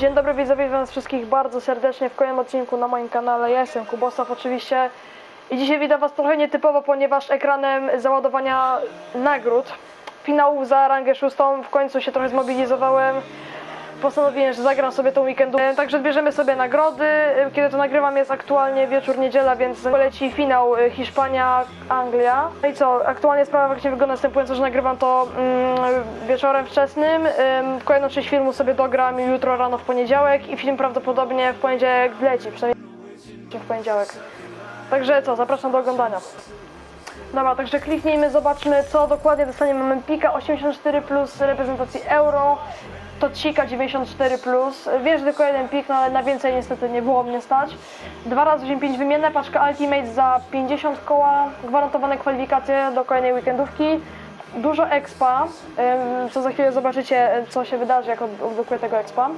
Dzień dobry widzowie, witam wszystkich bardzo serdecznie w kolejnym odcinku na moim kanale. Ja jestem Kubosaw oczywiście i dzisiaj witam was trochę nietypowo, ponieważ ekranem załadowania nagród finału za rangę szóstą w końcu się trochę zmobilizowałem. Postanowiłem, że zagram sobie tą weekendu. E, Także bierzemy sobie nagrody. E, Kiedy to nagrywam jest aktualnie wieczór niedziela, więc poleci finał e, Hiszpania-Anglia. No i co, aktualnie sprawa faktycznie wygląda następująco, że nagrywam to mm, wieczorem wczesnym. Ym, Kolejną część filmu sobie dogram jutro rano w poniedziałek i film prawdopodobnie w poniedziałek wleci, przynajmniej w poniedziałek. Także co, zapraszam do oglądania. Dobra, także kliknijmy, zobaczmy co dokładnie dostaniemy. Mamy Pika 84 plus reprezentacji euro, Tocika 94 plus. Wiem, że tylko jeden pik, no ale na więcej niestety nie było mnie stać. 2 razy 85 wymienne, paczka Ultimate za 50 koła, gwarantowane kwalifikacje do kolejnej weekendówki. Dużo expa, co za chwilę zobaczycie, co się wydarzy, jak od- odblokuję tego expa.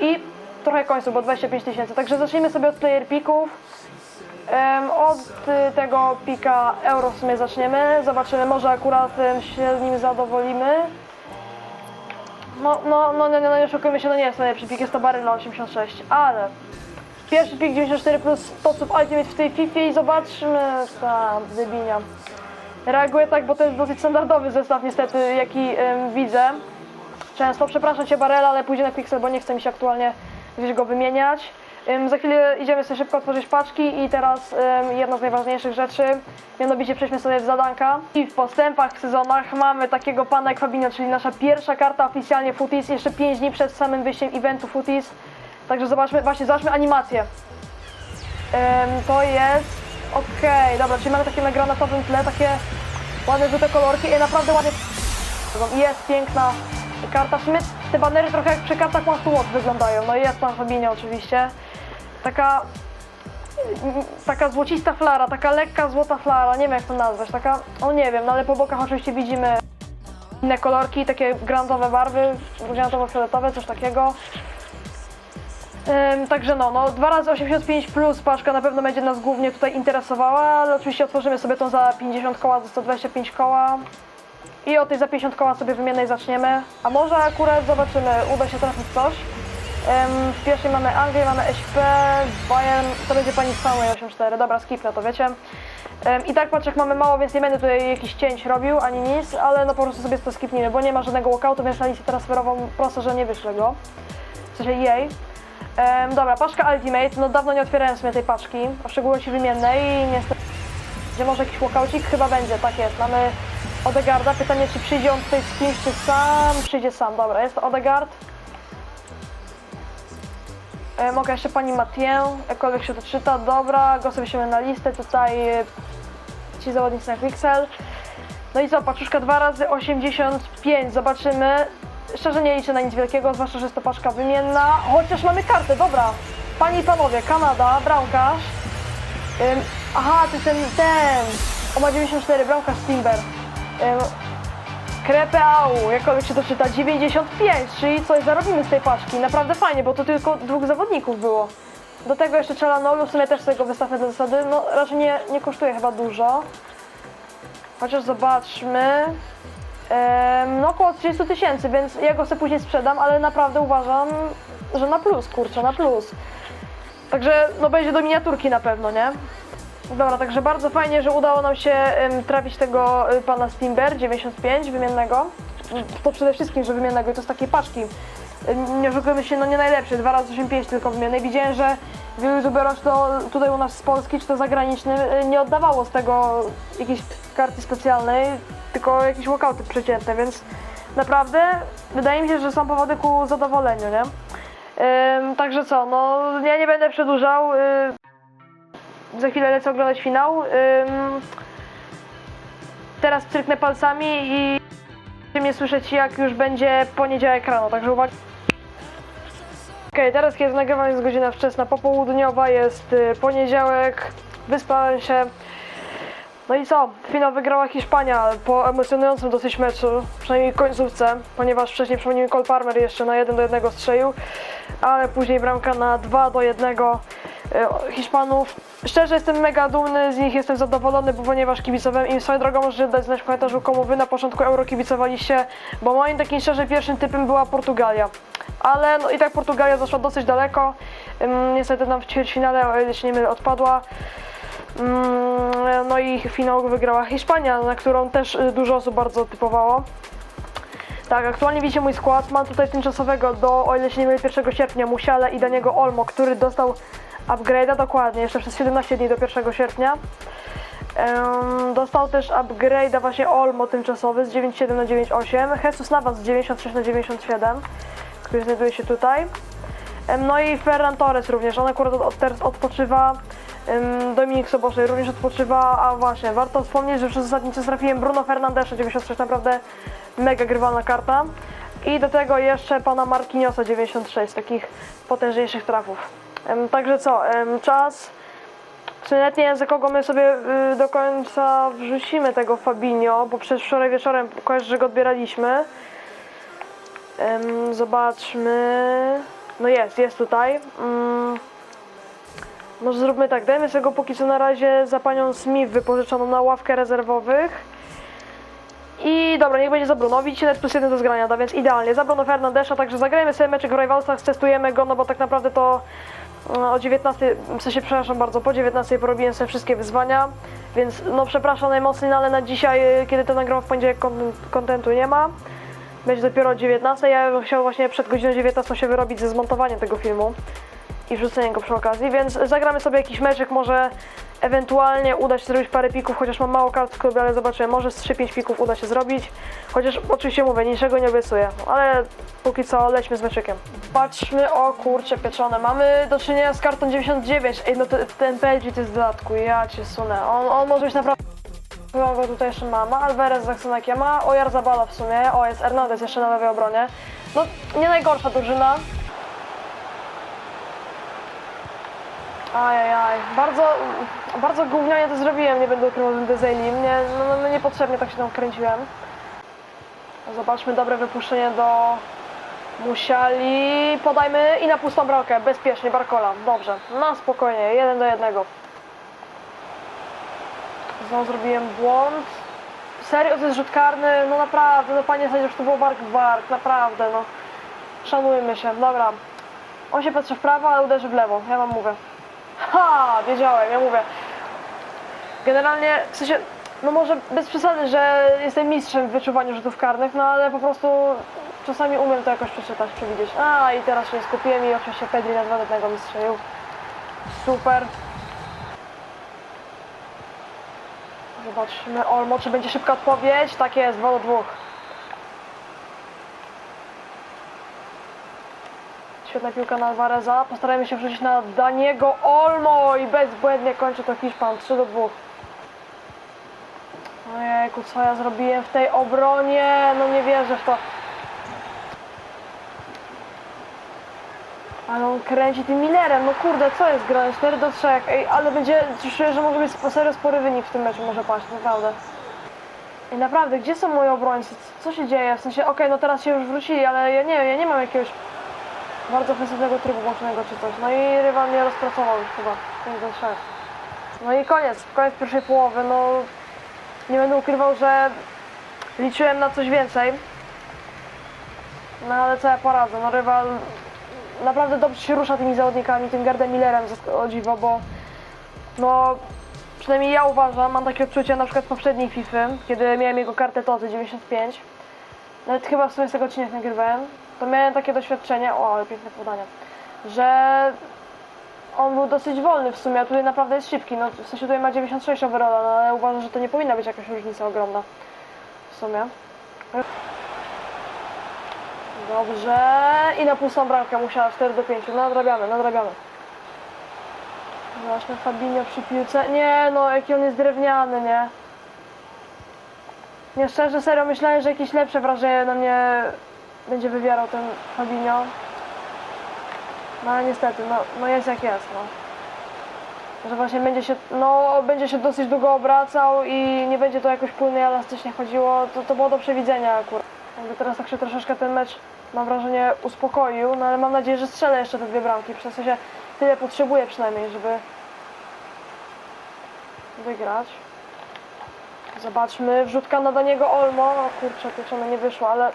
I trochę końców, bo 25 tysięcy. Także zacznijmy sobie od player pików. Od y, tego pika euro w sumie zaczniemy. Zobaczymy, może akurat się nim zadowolimy. No, no, no, no, no nie oszukujmy się, no nie jest najlepszy pik, jest to Baryla 86, ale pierwszy pik 94 plus 100 sub Ultimate w tej FIFA i zobaczmy, tam, debinia. Reaguję tak, bo to jest dosyć standardowy zestaw niestety, jaki em, widzę. Często, przepraszam Cię Barela, ale pójdzie na Pixel, bo nie chce mi się aktualnie gdzieś go wymieniać. Za chwilę idziemy sobie szybko otworzyć paczki i teraz jedna z najważniejszych rzeczy, mianowicie przejdźmy sobie w zadanka. I w postępach, w sezonach mamy takiego pana jak Fabinho, czyli nasza pierwsza karta oficjalnie Footies, jeszcze 5 dni przed samym wyjściem eventu Footies. Także zobaczmy, właśnie zobaczmy animację. To jest, okej, dobra, czyli mamy takie na granatowym tle, takie ładne żółte kolorki i naprawdę ładnie jest piękna karta. W sumie te banery trochę jak przy kartach One wyglądają. No i jest tam Fabinho oczywiście. Taka taka złocista flara, taka lekka złota flara, nie wiem jak to nazwać, taka, no nie wiem, no ale po bokach oczywiście widzimy inne kolorki, takie granatowe barwy, granatowo-fioletowe, coś takiego. Ym, także no, no 2 razy 85 plus paczka na pewno będzie nas głównie tutaj interesowała, ale oczywiście otworzymy sobie tą za 50 koła, za 125 koła. I od tej za 50 koła sobie wymiennej zaczniemy. A może akurat zobaczymy, uda się trafić coś. W pierwszej mamy Anglię, mamy SP, Bayern, to będzie pani Stanley 84. Dobra, skipnę to, wiecie. I tak patrz, jak mamy mało, więc nie będę tutaj jakichś cięć robił, ani nic, ale no po prostu sobie to skipnijmy, bo nie ma żadnego walkoutu, więc na liście transferową proszę, że nie wyszle go. W sensie jej. Dobra, paczka Ultimate, no dawno nie otwierałem sobie tej paczki, a w szczególności wymiennej i niestety będzie może jakiś walkoucik? Chyba będzie, tak jest. Mamy Odegarda. Pytanie, czy przyjdzie on tutaj z kimś, czy sam? Przyjdzie sam, dobra. Jest Odegard. E, mogę jeszcze pani Mathieu, jakkolwiek się to czyta. Dobra, go sobie na listę. Tutaj e, ci zawodnicy na Pixel. No i co, paczuszka 2 razy 85. Zobaczymy. Szczerze nie liczę na nic wielkiego, zwłaszcza, że jest to paczka wymienna. Chociaż mamy kartę, dobra. Panie i panowie, Kanada, bramkarz. Ym, aha, to ten, ten. O ma 94, bramkarz Timber. Ym, Krepeau, jakkolwiek się to czyta, 95, czyli coś zarobimy z tej paczki. Naprawdę fajnie, bo to tylko dwóch zawodników było. Do tego jeszcze Czelanolu, w sumie też sobie go wystawmy do zasady. No raczej nie, nie kosztuje chyba dużo. Chociaż zobaczmy. Em, no około 30 tysięcy, więc ja go sobie później sprzedam, ale naprawdę uważam, że na plus, kurczę, na plus. Także no będzie do miniaturki na pewno, nie? Dobra, także bardzo fajnie, że udało nam się em, trafić tego y, pana Steamber 95 wymiennego. To przede wszystkim, że wymiennego i to z takiej paczki. Nie oszukujmy się, no nie najlepszy, 2 razy 85 tylko wymiennej. Widziałem, że wielu youtuberów to tutaj u nas z Polski, czy to zagraniczny, y, nie oddawało z tego jakiejś karty specjalnej, tylko jakieś walkouty przeciętne, więc naprawdę wydaje mi się, że są powody ku zadowoleniu, nie? Ym, także co, no ja nie będę przedłużał. y, za chwilę lecę oglądać finał. Teraz cyrknę palcami i mnie słyszeć jak już będzie poniedziałek rano, także uwaga. Okej, teraz kiedy nagrywam jest godzina wczesna popołudniowa, jest y, poniedziałek, wyspałem się. No i co? Finał wygrała Hiszpania po emocjonującym dosyć meczu, przynajmniej końcówce, ponieważ wcześniej przypomnij mi Cole Palmer jeszcze na 1 do 1 strzelił, ale później bramka na 2 do 1 e, Hiszpanów. Szczerze jestem mega dumny z nich, jestem zadowolony, bo ponieważ kibicowałem im swoją drogą możecie dać znać w komentarzu, komu wy na początku Euro kibicowaliście, bo moim takim szczerze pierwszym typem była Portugalia. ale no i tak Portugalia zaszła dosyć daleko. Niestety nam w ćwierćfinale, o ile się nie mylę, odpadła. No i finał wygrała Hiszpania, na którą też y, dużo osób bardzo typowało. Tak, aktualnie widzicie mój skład. Mam tutaj tymczasowego do, o ile się nie mylę, 1 sierpnia Musiale i Daniego Olmo, który dostał upgrade'a dokładnie, jeszcze przez 17 dni do 1 sierpnia. Dostał też upgrade'a właśnie Olmo tymczasowy z 9.7 na 9.8, Jesus Navas z 96 na 97, który znajduje się tutaj. No i Ferran Torres również, on akurat od, teraz odpoczywa. Dominik Soboszej również odpoczywa, a właśnie, warto wspomnieć, że przez ostatni czas trafiłem Bruno Fernandesza 96, naprawdę mega grywalna karta. I do tego jeszcze pana Marquinhosa 96, takich potężniejszych trafów. Także co, czas nawet nie wiem za kogo my sobie y, do końca wrzucimy tego Fabinho, bo przecież wczoraj wieczorem kojarzę, że go odbieraliśmy. Zobaczmy. No jest, jest tutaj. Mm. Może zróbmy tak, dajmy sobie go póki co na razie za panią Smith wypożyczoną na ławkę rezerwowych. I dobra, niech będzie za Bruno. Widzicie, net plus jeden do zgrania, da, więc idealnie. Za Bruno Fernandesza, także zagrajmy sobie meczek w Rivalsach, testujemy go, no bo tak naprawdę to no, o 19, w sensie przepraszam bardzo, po 19 porobiłem sobie wszystkie wyzwania, więc no przepraszam najmocniej, no, ale na dzisiaj, y, kiedy to nagram w poniedziałek, kon- kontentu nie ma. Będzie dopiero o 19. Ja bym chciał właśnie przed godziną 19 się wyrobić ze zmontowaniem tego filmu i wrzuceniem go przy okazji, więc zagramy sobie jakiś meczek, może ewentualnie uda się zrobić parę pików, chociaż mam mało kart w klubie, ale zobaczymy, może z 3-5 pików uda się zrobić, chociaż oczywiście mówię, niczego nie obiecuję, ale póki co lećmy z meczykiem. Patrzmy, o kurcze pieczone, mamy do czynienia z kartą 99, ej no ten PLG to jest w dodatku, ja cię sunę, on, on może być naprawdę... Kogo tutaj jeszcze ma? Ma Alvarez, Zaksonakia, ma Ojarzabala w sumie, o jest Hernandez jeszcze na lewej obronie. No, nie najgorsza drużyna, Ajajaj, bardzo, bardzo gównianie to zrobiłem, nie będę ukrywał z Bezeli. Mnie, no, no, niepotrzebnie tak się tam kręciłem. Zobaczmy dobre wypuszczenie do Musiali. Podajmy i na pustą bramkę, bezpiecznie, Barkola. Dobrze, na spokojnie, jeden do jednego. Znowu zrobiłem błąd. Serio, to jest rzut karny? No naprawdę, no panie sędzio, już to było bark bark, naprawdę, no. Szanujmy się, dobra. On się patrzy w prawo, ale uderzy w lewo, ja wam mówię. Ha, wiedziałem, ja mówię. Generalnie, w sensie, no może bez przesady, że jestem mistrzem w wyczuwaniu rzutów karnych, no ale po prostu czasami umiem to jakoś przeczytać, przewidzieć. A, i teraz się skupiłem i oczywiście Pedri na 2 do 1 mi. Super. Zobaczmy, Olmo, czy będzie szybka odpowiedź? Tak jest, 2 do 2. Świetna piłka na Alvareza. Postarajmy się wrzucić na Daniego Olmo i bezbłędnie kończy to Hiszpan. 3 do 2. Ojejku, co ja zrobiłem w tej obronie? No nie wierzę w to. Ale on kręci tym Millerem, no kurde, co jest grane? 4 do 3, ej, ale będzie, czuję, że może być serio spory wynik w tym meczu, może paść, naprawdę. I naprawdę, gdzie są moi obrońcy? Co- się dzieje? W sensie, okej, no teraz się już wrócili, ale ja nie ja nie mam jakiegoś bardzo ofensywnego trybu włączonego czy coś. No i rywal mnie rozpracował chyba 5 do 3. No i koniec, koniec pierwszej połowy, no nie będę ukrywał, że liczyłem na coś więcej. No ale co ja poradzę, no rywal naprawdę dobrze się rusza tymi zawodnikami, tym Gardem Millerem o dziwo, bo no przynajmniej ja uważam, mam takie odczucie na przykład z poprzedniej FIFA, kiedy miałem jego kartę TOZY 95, nawet chyba w sumie z tego odcinek nagrywałem, to miałem takie doświadczenie, o ale piękne podania, że on był dosyć wolny w sumie, a tutaj naprawdę jest szybki, no w sensie tutaj ma 96 overalla, no ale uważam, że to nie powinna być jakaś różnica ogromna w sumie. Dobrze, i na pustą bramkę musiała 4 do 5, no nadrabiamy, nadrabiamy. Zobaczmy Fabinho przy piłce, nie no, jaki on jest drewniany, nie? Nie, szczerze, serio, myślałem, że jakieś lepsze wrażenie na mnie będzie wywierał ten Fabinho. No ale niestety, no, no jest jak jest, no. Że właśnie będzie się, no, będzie się dosyć długo obracał i nie będzie to jakoś płynnie, elastycznie chodziło, to, to było do przewidzenia akurat. Jakby teraz tak się troszeczkę ten mecz, mam wrażenie, uspokoił, no ale mam nadzieję, że strzelę jeszcze te dwie bramki, przez to się tyle potrzebuję przynajmniej, żeby wygrać. Zobaczmy, wrzutka na Daniego Olmo. O kurczę, pieczone nie wyszło, ale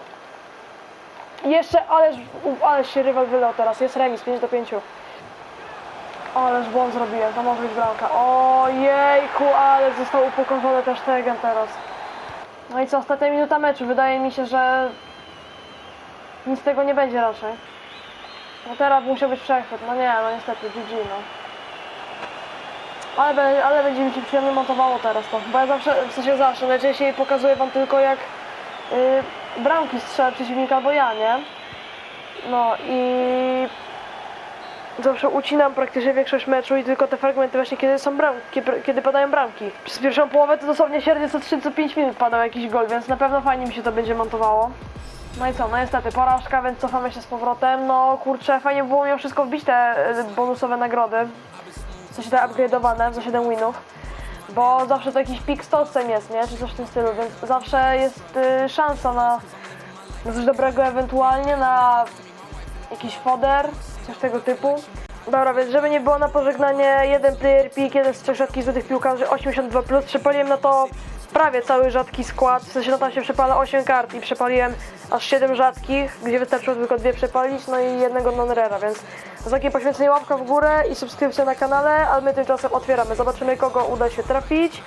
Jeszcze, ależ, ależ się rywal wylał teraz. Jest remis, 5 do 5. Ależ błąd zrobiłem, to może być bramka. Ojejku, ale został upokorzony też Stegen teraz. No i co, ostatnia minuta meczu. Wydaje mi się, że nic z tego nie będzie raczej. No teraz musiał być przechwyt. No nie, no niestety, GG, no. Ale, ale będzie mi się przyjemnie montowało teraz to. Bo ja zawsze, w sensie zawsze, najczęściej pokazuję wam tylko jak y, bramki strzela przeciwnik albo ja, nie? No i zawsze ucinam praktycznie większość meczu i tylko te fragmenty właśnie kiedy są bramki, kiedy padają bramki. Przez pierwszą połowę to dosłownie średnio co 3 co 5 minut padał jakiś gol, więc na pewno fajnie mi się to będzie montowało. No i co, no niestety porażka, więc cofamy się z powrotem. No kurczę, fajnie było mimo wszystko wbić te y, bonusowe nagrody. W sensie te upgrade'owane za 7 winów. Bo zawsze to jakiś pik z jest, nie? Czy coś w tym stylu, więc zawsze jest y, szansa na, coś dobrego ewentualnie, na jakiś foder, coś tego typu. Dobra, więc żeby nie było na pożegnanie, jeden player pick, jeden z trzech rzadkich złotych piłkarzy, 82+, plus. przepaliłem na to prawie cały rzadki skład, w sensie no tam się przepala 8 kart i przepaliłem aż 7 rzadkich, gdzie wystarczyło tylko dwie przepalić, no i jednego non-rera, więc za takie poświęcenie łapka w górę i subskrypcja na kanale, a my tymczasem otwieramy, zobaczymy kogo uda się trafić.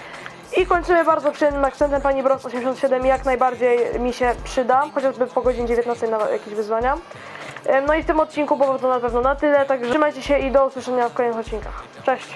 I kończymy bardzo przyjemnym akcentem. Pani Bros 87 jak najbardziej mi się przyda, chociażby po godzinie 19 na jakieś wyzwania. No i w tym odcinku było to na pewno na tyle, także trzymajcie się i do usłyszenia w kolejnych odcinkach. Cześć!